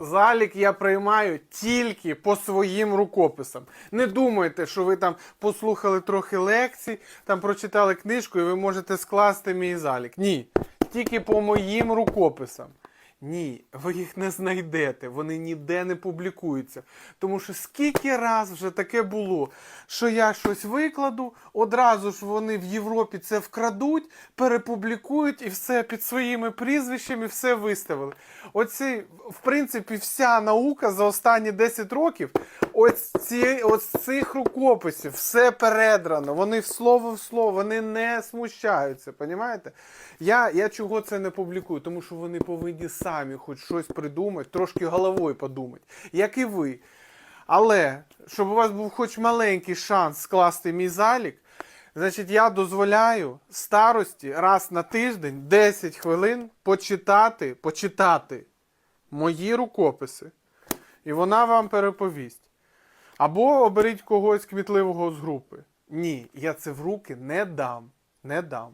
Залік я приймаю тільки по своїм рукописам. Не думайте, що ви там послухали трохи лекцій, там прочитали книжку і ви можете скласти мій залік. Ні. Тільки по моїм рукописам. Ні, ви їх не знайдете, вони ніде не публікуються. Тому що скільки раз вже таке було, що я щось викладу, одразу ж вони в Європі це вкрадуть, перепублікують і все під своїми прізвищами все виставили. Оці, в принципі, вся наука за останні 10 років, ось ці, ось цих рукописів, все передрано, вони в слово в слово, вони не смущаються, понімаєте? Я, я чого це не публікую? Тому що вони повинні самі хоч щось придумати, трошки головою подумати, як і ви. Але щоб у вас був хоч маленький шанс скласти мій залік, значить я дозволяю старості раз на тиждень 10 хвилин почитати, почитати мої рукописи. І вона вам переповість. Або оберіть когось кмітливого з групи. Ні, я це в руки не дам. Не дам.